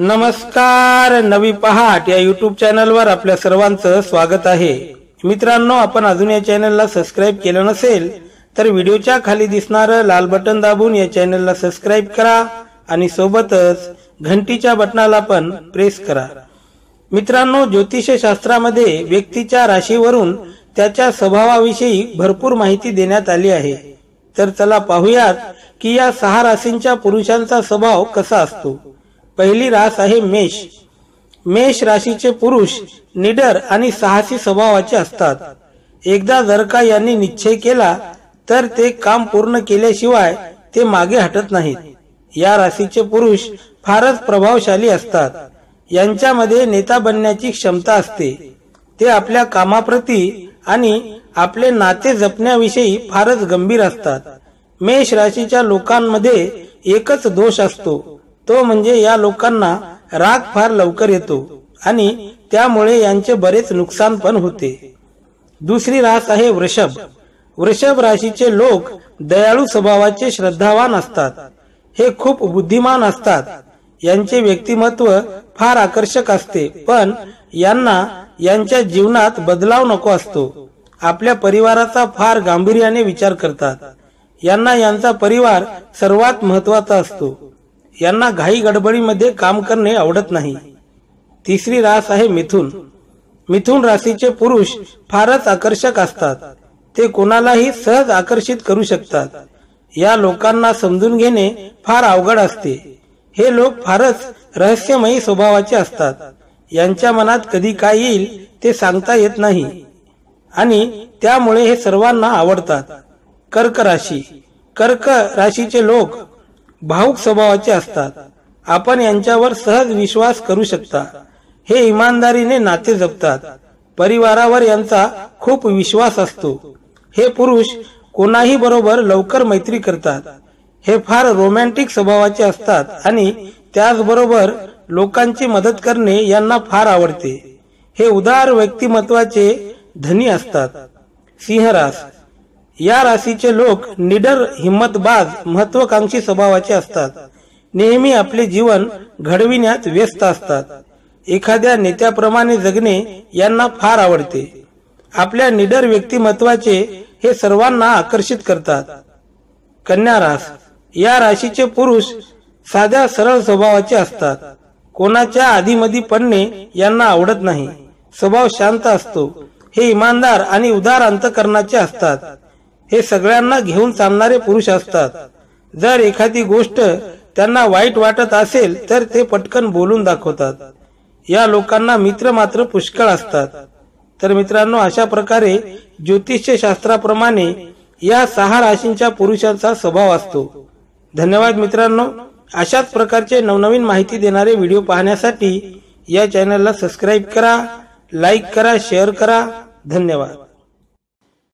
नमस्कार नवी पहाट या युट्यूब चॅनलवर आपल्या सर्वांचं स्वागत आहे. मित्रांनो आपण अजून या चॅनलला सबस्क्राईब केलं नसेल तर व्हिडिओच्या खाली दिसणारं लाल बटन दाबून या चॅनलला सबस्क्राईब करा आणि सोबतच घंटीच्या बटनाला पण प्रेस करा. मित्रांनो ज्योतिष शास्त्रामध्ये व्यक्तीच्या राशीवरून त्याच्या स्वभावाविषयी भरपूर माहिती देण्यात आली आहे. तर चला पाहूयात की या सहा राशींच्या पुरुषांचा स्वभाव कसा असतो. पहिली रास आहे मेष. मेष राशीचे पुरुष निडर आणि साहसी स्वभावाचे असतात. एकदा जर का यांनी निश्चय केला तर ते काम पूर्ण केल्याशिवाय ते मागे हटत नाहीत. या राशीचे पुरुष फारच प्रभावशाली असतात. यांच्यामध्ये नेता बनण्याची क्षमता असते. ते आपल्या कामाप्रती आणि आपले नाते जपण्याविषयी फारच गंभीर असतात. मेष राशीच्या लोकांमध्ये एकच दोष असतो. तो म्हणजे या लोकांना राग फार लवकर येतो आणि त्यामुळे यांचे बरेच नुकसान पण होते. दुसरी रास आहे वृषभ. वृषभ राशीचे लोक दयाळू स्वभावाचे श्रद्धावान असतात. हे खूप बुद्धिमान असतात. यांचे व्यक्तिमत्व फार आकर्षक असते पण यांना यांच्या जीवनात बदलाव नको असतो. आपल्या परिवाराचा फार गांभीर्याने विचार करतात. यांना यांचा परिवार सर्वात महत्त्वाचा असतो. यांना घाई गडबडीमध्ये काम करणे आवडत नाही. तिसरी रास आहे मिथुन. मिथुन राशीचे पुरुष फारच आकर्षक असतात. ते कोणालाही सहज आकर्षित करू शकतात. या लोकांना समजून घेणे फार अवघड असते. हे लोक फारच रहस्यमयी स्वभावाचे असतात. यांच्या मनात कधी काय येईल ते सांगता येत नाही. आणि त्यामुळे हे सर्वांना आवडतात. कर्क राशी. कर्क राशीचे लोक भाऊक स्वभावाचे असतात. आपण यांच्यावर सहज विश्वास करू शकता. हे इमानदारीने नाते जपतात. परिवारावर यांचा खूप विश्वास असतो. हे पुरुष कोणाही बरोबर लवकर मैत्री करतात. हे फार रोमॅन्टिक स्वभावाचे असतात आणि त्याचबरोबर लोकांची मदत करणे यांना फार आवडते. हे उदार व्यक्तिमत्वाचे धनी असतात. सिंहरास या राशीचे लोक निडर हिंमतबाज महत्वाकांक्षी स्वभावाचे असतात. नेहमी आपले जीवन घडविण्यात व्यस्त असतात. एखाद्या नेत्याप्रमाणे जगणे यांना फार आवडते. आपल्या निडर व्यक्तिमत्वाचे हे सर्वांना आकर्षित करतात. कन्या रास या राशीचे पुरुष साध्या सरळ स्वभावाचे असतात. कोणाच्या आधीमधी पडणे यांना आवडत नाही. स्वभाव शांत असतो. हे इमानदार आणि उदार अंतकरणाचे असतात. हे सगळ्यांना घेऊन चालणारे पुरुष असतात. जर एखादी गोष्ट त्यांना वाईट वाटत असेल तर ते पटकन बोलून दाखवतात. या लोकांना मित्र मात्र पुष्कळ असतात. तर मित्रांनो अशा प्रकारे ज्योतिष्य शास्त्राप्रमाणे या सहा राशींच्या पुरुषांचा स्वभाव असतो. धन्यवाद मित्रांनो. अशाच प्रकारचे नवनवीन माहिती देणारे व्हिडिओ पाहण्यासाठी या चॅनलला सबस्क्राईब करा लाईक करा शेअर करा. धन्यवाद.